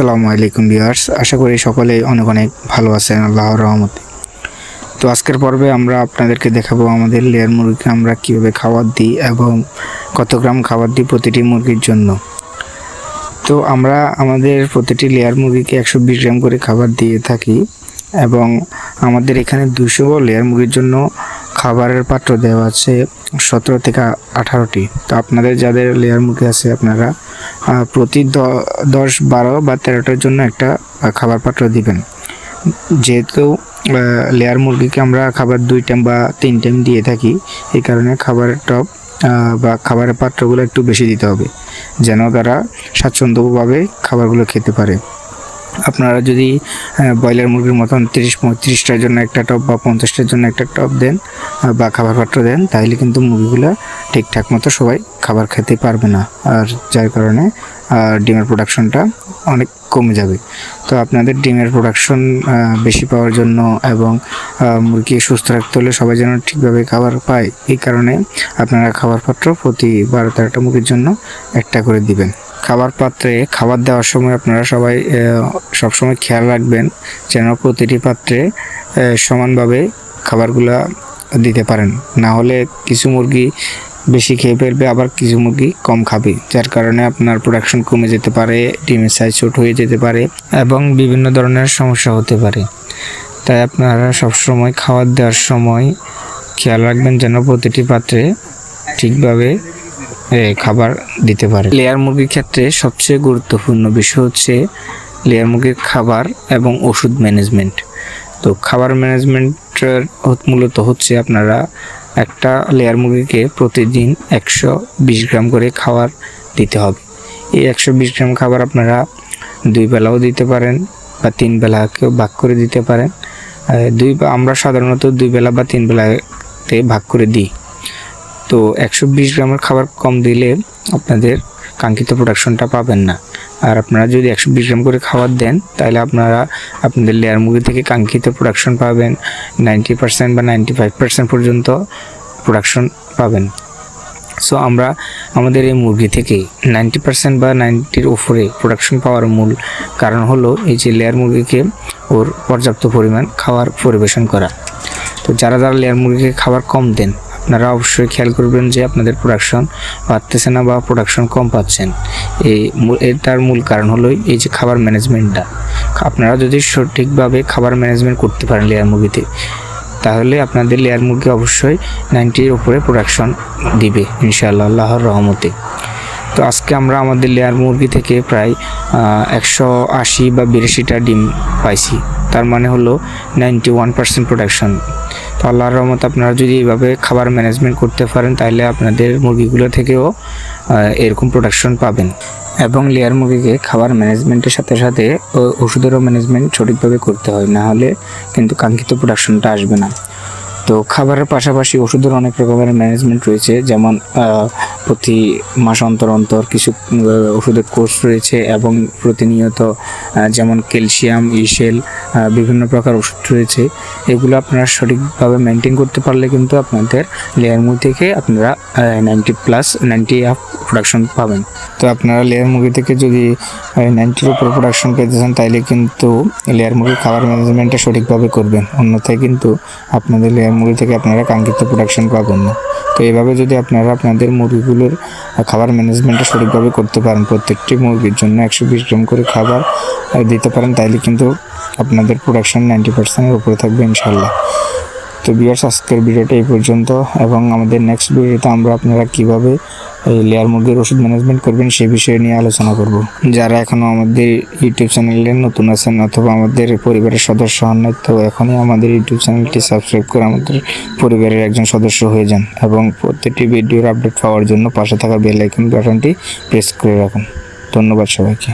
আসসালামু আলাইকুম ভিউয়ার্স। আশা করি সকলে অনেক অনেক ভালো আছেন, আল্লাহর রহমতে। তো আজকের পর্বে আমরা আপনাদেরকে দেখাবো আমাদের লেয়ার মুরগিকে আমরা কীভাবে খাবার দিই এবং কত গ্রাম খাবার দিই প্রতিটি মুরগির জন্য। তো আমরা আমাদের প্রতিটি লেয়ার মুরগিকে একশো বিশ গ্রাম করে খাবার দিয়ে থাকি এবং আমাদের এখানে দুশো লেয়ার মুরগির জন্য খাবারের পাত্র দেওয়া আছে সতেরো থেকে আঠারোটি। তো আপনাদের যাদের লেয়ার মুরগি আছে, আপনারা প্রতি দশ, বারো বা তেরোটার জন্য একটা খাবার পাত্র দিবেন। যেহেতু লেয়ার মুরগিকে আমরা খাবার দুই টাইম বা তিন টাইম দিয়ে থাকি, এই কারণে খাবারের টপ বা খাবারের পাত্রগুলো একটু বেশি দিতে হবে, যেন তারা স্বাচ্ছন্দ্যভাবে খাবারগুলো খেতে পারে। আপনারা যদি ব্রয়লার মুরগির মতন তিরিশ পঁয়ত্রিশটার জন্য একটা টপ বা পঞ্চাশটার জন্য একটা টপ দেন বা খাবার পাত্র দেন, তাহলে কিন্তু মুরগিগুলো ঠিকঠাক মতো সবাই খাবার খেতে পারবে না। আর যার কারণে ডিমের প্রোডাকশনটা অনেক কমে যাবে। তো আপনাদের ডিমের প্রোডাকশন বেশি পাওয়ার জন্য এবং মুরগি সুস্থ রাখতে হলে সবাই যেন ঠিকভাবে খাবার পায়, এই কারণে আপনারা খাবার পাত্র প্রতি বারো তেরোটা মুরগির জন্য একটা করে দিবেন। খাবার পাত্রে, খাবার দেওয়ার সময় আপনারা সবাই সবসময় খেয়াল রাখবেন যেন প্রতিটি পাত্রে সমানভাবে খাবারগুলা দিতে পারেন। না হলে কিছু মুরগি বেশি খেয়ে ফেলবে, আবার কিছু মুরগি কম খাবে, যার কারণে আপনার প্রোডাকশন কমে যেতে পারে, ডিমের সাইজ ছোট হয়ে যেতে পারে এবং বিভিন্ন ধরনের সমস্যা হতে পারে। তাই আপনারা সবসময় খাবার দেওয়ার সময় খেয়াল রাখবেন যেন প্রতিটি পাত্রে ঠিকভাবে খাবার দিতে পারে। লেয়ার মুরগির ক্ষেত্রে সবচেয়ে গুরুত্বপূর্ণ বিষয় হচ্ছে লেয়ার মুরগির খাবার এবং ওষুধ ম্যানেজমেন্ট। তো খাবার ম্যানেজমেন্টের মূলত হচ্ছে আপনারা একটা লেয়ার মুরগিকে প্রতিদিন একশো বিশ গ্রাম করে খাবার দিতে হবে। এই একশো বিশ গ্রাম খাবার আপনারা দুই বেলাও দিতে পারেন বা তিন বেলাকেও ভাগ করে দিতে পারেন। দুই আমরা সাধারণত দুই বেলা বা তিন বেলাতে ভাগ করে দিই। তো একশো বিশ গ্রামের খাবার কম দিলে আপনাদের কাঙ্ক্ষিত প্রোডাকশনটা পাবেন না। আর আপনারা যদি একশো বিশ গ্রাম করে খাবার দেন, তাহলে আপনারা আপনাদের লেয়ার মুরগি থেকে কাঙ্ক্ষিত প্রোডাকশন পাবেন। নাইনটি পার্সেন্ট বা নাইনটি ফাইভ পার্সেন্ট পর্যন্ত প্রোডাকশন পাবেন। সো আমরা আমাদের এই মুরগি থেকে নাইনটি পার্সেন্ট বা নাইনটির ওপরে প্রোডাকশন পাওয়ার মূল কারণ হলো এই যে লেয়ার মুরগিকে ওর পর্যাপ্ত পরিমাণ খাবার পরিবেশন করা। তো যারা যারা লেয়ার মুরগিকে খাবার কম দেন আপনারা অবশ্যই খেয়াল করবেন যে আপনাদের প্রোডাকশন বাড়তেছে না বা প্রোডাকশন কম পাচ্ছেন। এই এটার মূল কারণ হলো এই যে খাবার ম্যানেজমেন্টটা আপনারা যদি সঠিকভাবে খাবার ম্যানেজমেন্ট করতে পারেন লেয়ার মুরগিতে তাহলে আপনাদের লেয়ার মুরগি অবশ্যই নাইনটির উপরে প্রোডাকশন দিবে, ইনশাআল্লাহ, আল্লাহর রহমতে। তো আজকে আমরা আমাদের লেয়ার মুরগি থেকে প্রায় একশো আশি বা বিরাশিটা ডিম পাইছি। তার মানে হলো নাইনটি ওয়ান পার্সেন্ট প্রোডাকশন তো আল্লাহর রহমত আপনারা যদি এইভাবে খাবার ম্যানেজমেন্ট করতে পারেন, তাহলে আপনাদের মুরগিগুলো থেকেও এরকম প্রোডাকশন পাবেন। এবং লেয়ার মুরগিকে খাবার ম্যানেজমেন্টের সাথে সাথে ওষুধেরও ম্যানেজমেন্ট সঠিকভাবে করতে হয়। না হলে কিন্তু কাঙ্ক্ষিত প্রোডাকশনটা আসবে না। তো খাবারের পাশাপাশি ওষুধের অনেক রকমের ম্যানেজমেন্ট রয়েছে, যেমন প্রতি মাস অন্তর অন্তর কিছু ওষুধের কোর্স রয়েছে এবং প্রতিনিয়ত যেমন ক্যালসিয়াম, ইসেল বিভিন্ন প্রকার ওষুধ রয়েছে। এগুলো আপনারা সঠিকভাবে মেনটেন করতে পারলে কিন্তু আপনাদের লেয়ার মুরগি থেকে আপনারা ninety plus ninety up production পাবেন। তো আপনারা লেয়ার মুরগি থেকে যদি নাইনটির উপর প্রোডাকশন পেতে চান, তাইলে কিন্তু লেয়ার মুরগির খাবার ম্যানেজমেন্টটা সঠিকভাবে করবেন। অন্যথায় কিন্তু আপনাদের লেয়ার মুরগি থেকে আপনারা কাঙ্ক্ষিত প্রোডাকশন পাবেন না। তো এইভাবে যদি আপনারা আপনাদের মুরগিগুলোর খাবার ম্যানেজমেন্টটা সঠিকভাবে করতে পারেন, প্রত্যেকটি মুরগির জন্য একশো বিশ গ্রাম করে খাবার দিতে পারেন, তাইলে কিন্তু আপনাদের প্রোডাকশন নাইনটি পার্সেন্টের উপরে থাকবে ইনশাল্লাহ তো বিয়ার্স আজকের ভিডিওটা এই পর্যন্ত এবং আমাদের নেক্সট ভিডিওতে আমরা আপনারা কীভাবে এই লেয়ার মুরগির ওষুধ ম্যানেজমেন্ট করবেন সেই বিষয়ে নিয়ে আলোচনা করব। যারা এখনও আমাদের ইউটিউব চ্যানেলে নতুন আছেন অথবা আমাদের পরিবারের সদস্য হন নাই, তো এখনই আমাদের ইউটিউব চ্যানেলটি সাবস্ক্রাইব করে আমাদের পরিবারের একজন সদস্য হয়ে যান এবং প্রত্যেকটি ভিডিওর আপডেট পাওয়ার জন্য পাশে থাকা বেল আইকন বাটনটি প্রেস করে রাখুন। ধন্যবাদ সবাইকে।